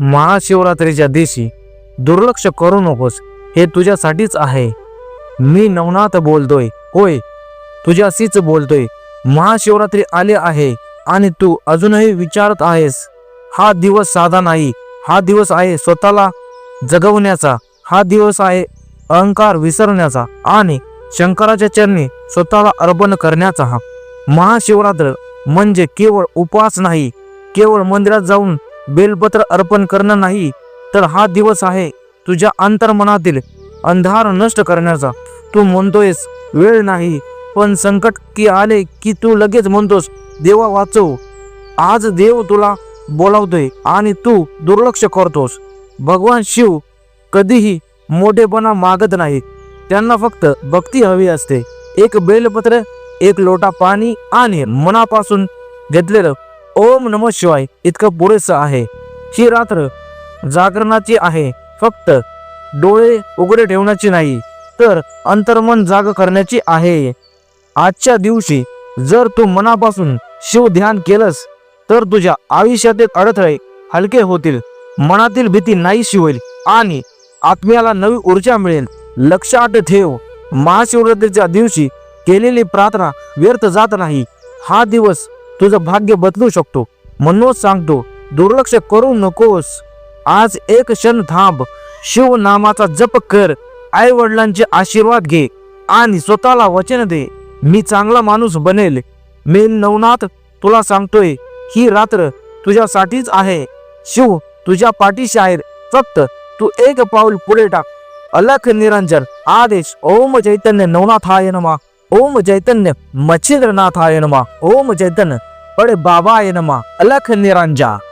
महाशिवरात्रीच्या दिवशी दुर्लक्ष करू नकोस हे तुझ्यासाठीच आहे. मी नवनाथ बोलतोय होय तुझ्याशीच बोलतोय. महाशिवरात्री आले आहे आणि तू अजूनही विचारत आहेस हा दिवस साधा नाही हा दिवस आहे स्वतःला जगवण्याचा हा दिवस आहे अहंकार विसरण्याचा आणि शंकराच्या चरणी स्वतःला अर्पण करण्याचा. हा महाशिवरात्र म्हणजे केवळ उपवास नाही केवळ मंदिरात जाऊन बेलपत्र अर्पण करणं नाही तर हा दिवस आहे तुझ्या अंतर्मनातील अंधार नष्ट करण्याचा. तू म्हणतोयस वेळ नाही पण संकट की आले की तू लगेच म्हणतोस देवा वाचव. आज देव तुला बोलावतोय आणि तू दुर्लक्ष करतोस. भगवान शिव कधीही मोठेपणा मागत नाही. त्यांना फक्त भक्ती हवी असते. एक बेलपत्र एक लोटा पाणी आणि मनापासून घेतलेलं ओम नम शिवाय इतकं पुरेसं आहे. ही रात्र जागरणाची आहे. फक्त डोळे उघडे ठेवण्याची नाही तर अंतर्मन जाग करण्याची आहे. आजच्या दिवशी जर तू मनापासून शिव ध्यान केलंस तर तुझ्या आयुष्यातील अडथळे हलके होतील. मनातील भीती नाहीशी होईल आणि आत्म्याला नवी ऊर्जा मिळेल. लक्षात ठेव महाशिवरात्रीच्या दिवशी केलेली प्रार्थना व्यर्थ जात नाही. हा दिवस तुझं भाग्य बदलू शकतो. म्हणूनच सांगतो दुर्लक्ष करू नकोस. आज एक क्षण थांब. शिव नामाचा जप कर. आई वडिलांचे आशीर्वाद घे आणि स्वतःला वचन दे. मी चांगला माणूस बनेल. मी नवनाथ तुला सांगतोय ही रात्र तुझ्यासाठीच आहे. शिव तुझ्या पाठीशी आहे फक्त तू एक पाऊल पुढे टाक. अलख निरंजन. आदेश. ओम चैतन्य नवनाथाय नमा. ओम चैतन्य मच्छिंद्रनाथाय नमा. ओम चैतन्य बड़े बाबाय नमा अलख निरंजन